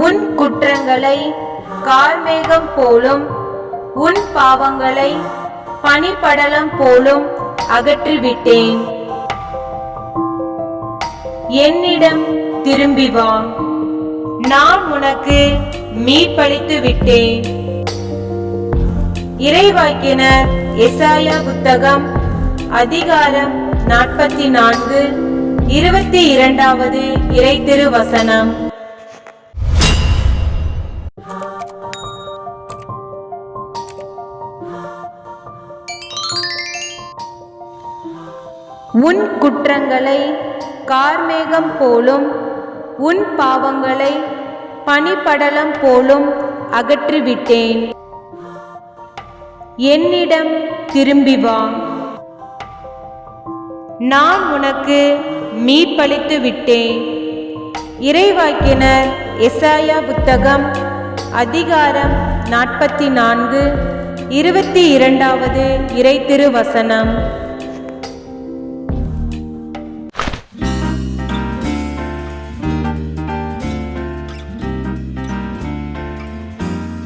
உன் குற்றங்களை கார்மேகம் போலும் உன் பாவங்களை பனிப்படலம் போலும் அகற்றிவிட்டேன். என்னிடம் திரும்பி வா. நான் உனக்கு மீட்பளித்து விட்டேன். இறைவாக்கினர் எசாயா புத்தகம் அதிகாரம் நாற்பத்தி நான்கு இருபத்தி இரண்டாவது இறை திருவசனம். உன் குற்றங்களை கார்மேகம் போலும் உன் பாவங்களை பனிப்படலம் போலும் அகற்றிவிட்டேன். என்னிடம் திரும்பி வா. நான் உனக்கு மீட்பளித்து விட்டேன். இறைவாக்கினர் எசாயா புத்தகம் அதிகாரம் நாற்பத்தி நான்கு இருபத்தி இரண்டாவது இறை திருவசனம்.